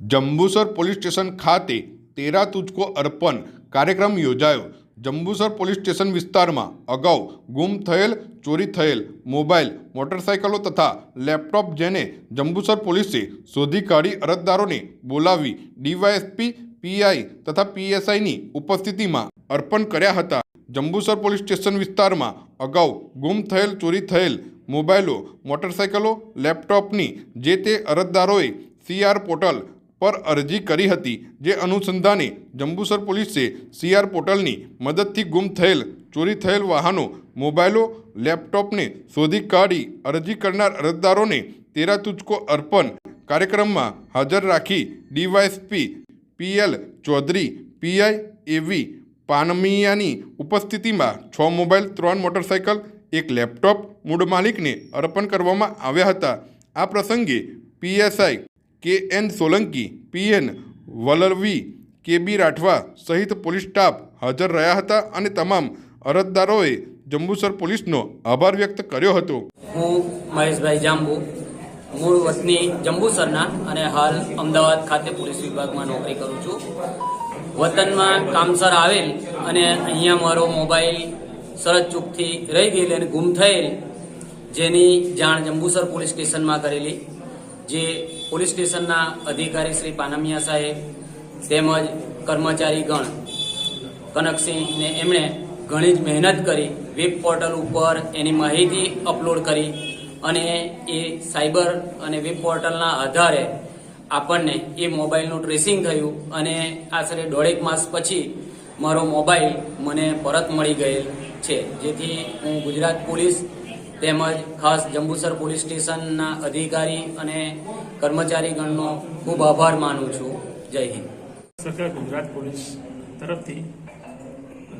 Jambusar police station ખાતે તેરા તુજકો અર્પણ કાર્યક્રમ યોજાયો. જંબુસર પોલીસ સ્ટેશન વિસ્તારમાં અગાઉ ગુમ થયેલ, ચોરી થયેલ મોબાઈલ, મોટરસાયકલો તથા લેપટોપ જેને જંબુસર પોલીસે શોધી કાઢી અરજદારોને બોલાવી ડીવાયએસપી, પીઆઈ તથા પીએસઆઈની ઉપસ્થિતિમાં અર્પણ કર્યા હતા. જંબુસર પોલીસ સ્ટેશન વિસ્તારમાં અગાઉ ગુમ થયેલ, ચોરી થયેલ મોબાઈલો, મોટરસાયકલો, લેપટોપની જે તે અરજદારોએ સીઆર પોર્ટલ પર અરજી કરી હતી, જે અનુસંધાને જંબુસર પોલીસે સીઆર પોર્ટલની મદદથી ગુમ થયેલ, ચોરી થયેલ વાહનો, મોબાઈલો, લેપટોપને શોધી કાઢી અરજી કરનાર અરજદારોને તેરા તુચકો અર્પણ કાર્યક્રમમાં હાજર રાખી DYSP PL Chaudhary PI AV પાનમિયાની ઉપસ્થિતિમાં છ મોબાઈલ, ત્રણ મોટરસાયકલ, એક લેપટોપ મૂળ માલિકને અર્પણ કરવામાં આવ્યા હતા. આ પ્રસંગે પીએસઆઈ કે એન સોલંકી પીએન વલરવી, કે બી રાઠવા સહિત પોલીસ સ્ટાફ હાજર રહ્યા હતા અને તમામ અરજદારોએ જંબુસર પોલીસનો આભાર વ્યક્ત કર્યો હતો. હું મહેશભાઈ જાંબુ, મૂળ વતની જંબુસરના અને હાલ અમદાવાદ ખાતે પોલીસ વિભાગમાં નોકરી કરું છું. વતનમાં કામસર આવેલ અને અહીંયા મારો મોબાઈલ સરજ ચૂકથી રહી ગયેલ અને ગુમ થયેલ જેની જાણ જંબુસર પોલીસ સ્ટેશનમાં કરેલી. જે પોલીસ સ્ટેશનના અધિકારી શ્રી પાનમિયા સાહેબ તેમજ કર્મચારીગણ કનકસિંહને એમણે ઘણી જ મહેનત કરી વેબ પોર્ટલ ઉપર એની માહિતી અપલોડ કરી અને એ સાયબર અને વેબ પોર્ટલના આધારે આપણને એ મોબાઈલનું ટ્રેસિંગ થયું અને આશરે દોઢેક માસ પછી મારો મોબાઈલ મને પરત મળી ગયેલ છે. જેથી હું ગુજરાત પોલીસ તેમજ ખાસ જંબુસર પોલીસ સ્ટેશનના અધિકારી અને કર્મચારીગણનો ખૂબ આભાર માનું છું. જય હિન્દ. સરકાર ગુજરાત પોલીસ તરફથી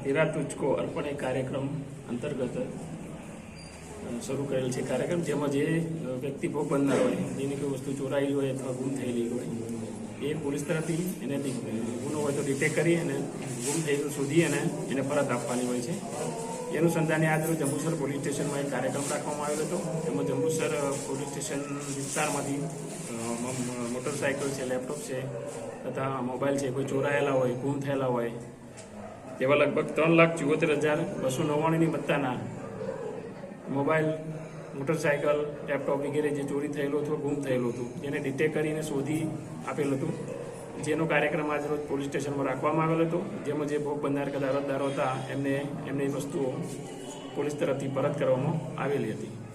તેરા તુચકો અર્પણ કાર્યક્રમ અંતર્ગત શરૂ કરેલ છે કાર્યક્રમ, જેમાં જે વ્યક્તિ ભોગ બનનાર હોય, જેની કોઈ વસ્તુ ચોરાયેલી હોય અથવા ગુમ થયેલી હોય, એ પોલીસ તરફથી એને ગુનો હોય તો ડિટેક્ટ કરી અને ગુમ થયેલું શોધી અને એને પરત આપવાની હોય છે. અનુસંધાને આજ રોજ જંબુસર પોલીસ સ્ટેશનમાં એક કાર્યક્રમ રાખવામાં આવેલો હતો. એમાં જંબુસર પોલીસ સ્ટેશન વિસ્તારમાંથી મોટરસાયકલ છે, લેપટોપ છે, તથા મોબાઈલ છે, કોઈ ચોરાયેલા હોય, ગુમ થયેલા હોય તેવા લગભગ ત્રણ લાખ ચુઓતેર હજાર બસો નવ્વાણુંની મત્તાના મોબાઈલ, મોટરસાયકલ, લેપટોપ વગેરે જે ચોરી થયેલું હતું, ગુમ થયેલું હતું, જેને ડિટેક્ટ કરીને શોધી આપેલું હતું. જેનો કાર્યક્રમ આજ રોજ પોલીસ સ્ટેશનમાં રાખવામાં આવેલો હતો, જેમાં જે ભોગ બંધાર કદાચ અરજદારો હતા, એમને એમની વસ્તુઓ પોલીસ તરફથી પરત કરવામાં આવેલી હતી.